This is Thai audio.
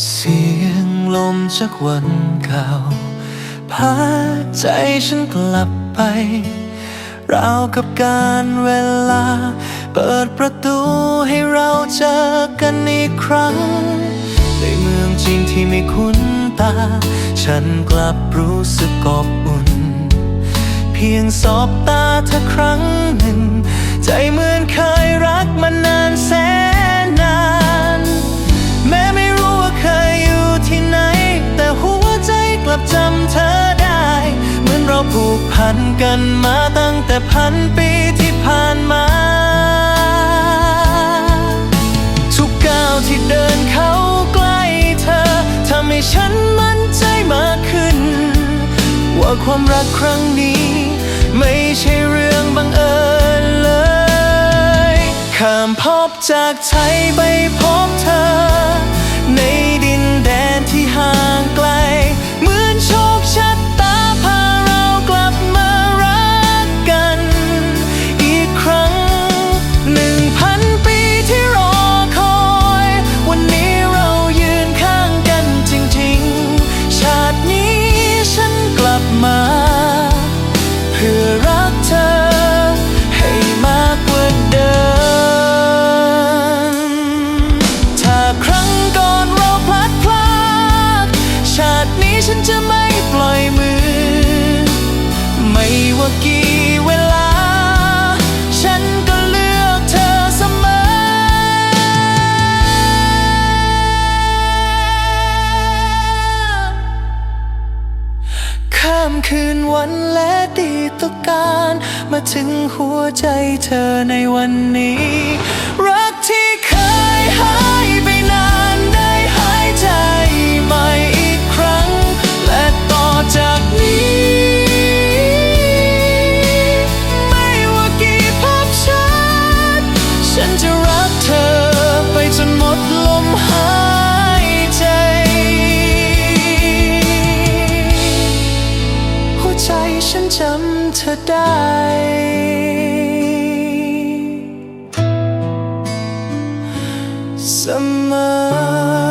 เสียงลมจากวันเก่า พาใจฉันกลับไป ราวกับการเวลา เปิดประตูให้เราเจอกันอีกครั้ง ในเมืองจริงที่ไม่คุ้นตา ฉันกลับรู้สึกอบอุ่น เพียงสอบตาเธอครั้งหนึ่ง ใจเหมือนเคยรักมานาน ผูกพันกันมาตั้งแต่พันปีที่ผ่านมา ทุกก้าวที่เดินเข้าใกล้เธอทำให้ฉันมั่นใจมากขึ้น ว่าความรักครั้งนี้ ไม่ใช่เรื่องบังเอิญเลยข้ามพบจากไทยไปพบเธอาตินี้ฉันจะไม่ปล่อยมือ ไม่ว่ากี่เวลา ฉันก็เลือกเธอเสมอ ข้ามคืนวันและดีต่อการ มาถึงหัวใจเธอในวันนี้ to die. Summer.